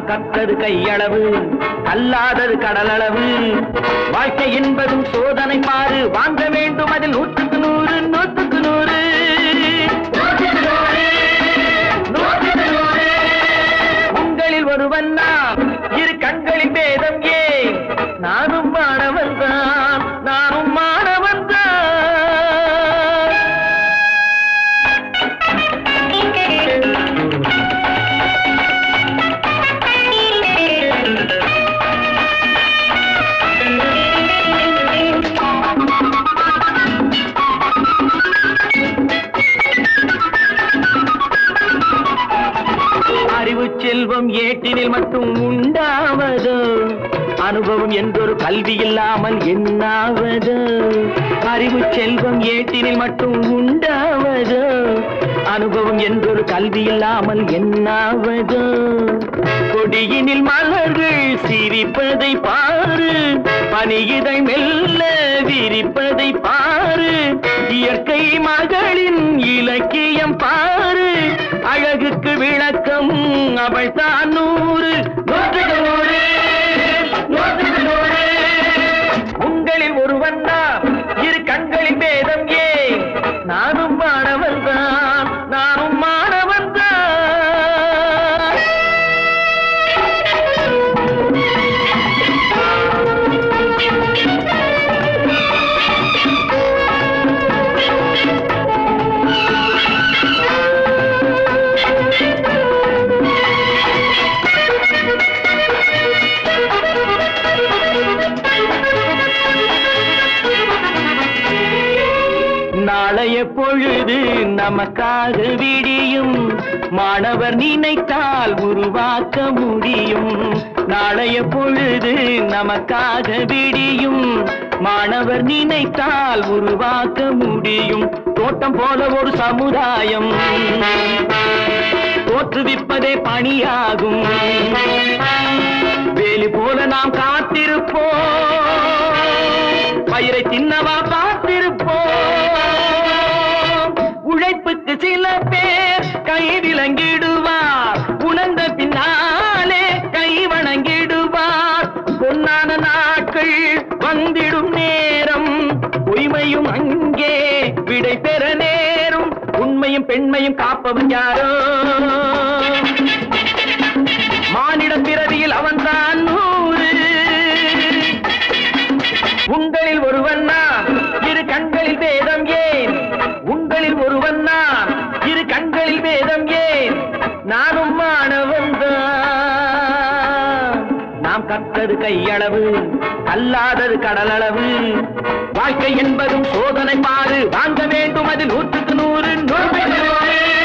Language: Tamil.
கற்றது கையளவு அல்லாதது கடலளவு. வாழ்க்கை என்பதும் சோதனை பாரு வாங்க வேண்டும் அதில் நூற்றுக்கு நூறு. செல்வம் ஏட்டினில் மட்டும் உண்டாவதோ. அனுபவம் என்றொரு கல்வி இல்லாமல் என்னாவதோ? அறிவு செல்வம் ஏட்டினில் மட்டும் உண்டாவதோ. அனுபவம் என்றொரு கல்வி இல்லாமல் என்னாவதோ? கொடியினில் மலர்கள் சிரிப்பதை பாரு. பனியிதை மெல்ல விரிப்பதை பாரு. இயற்கை மகளின் இலக்கியம் பாரு. அழகுக்கு விளக்கம் அவள் தான் நூறு நூற்றுக்கு நூறு நூற்றுக்கு நூறு உங்களில் ஒருவன் நாளைய பொழுது நமக்காக விடியும். மாணவர் நினைத்தால் உருவாக்க முடியும். நாளைய பொழுது நமக்காக விடியும். மாணவர் நினைத்தால் உருவாக்க முடியும். தோட்டம் போல ஒரு சமுதாயம். தோற்றுவிப்பதே பணியாகும். வேலி போல நாம் காத்திருப்போம். பயிரை தின்னவா கை உணர்ந்த பின்னாலே கை வணங்கிடுவார். பொன்னான நாட்கள் வந்திடும் நேரம். பொய்மையும் அங்கே விடை பெற நேரும். உண்மையும் பெண்மையும் காப்பவன் யாரோ? மானிட பிறவியில் அவன்தான் நூறு. உங்களில் ஒருவன் கத்தது கையளவு அல்லாதது கடலளவு. வாழ்க்கை என்பதும் சோதனை பாரு வாங்க வேண்டும் அது நூற்றுக்கு நூறு நூறு நூறு.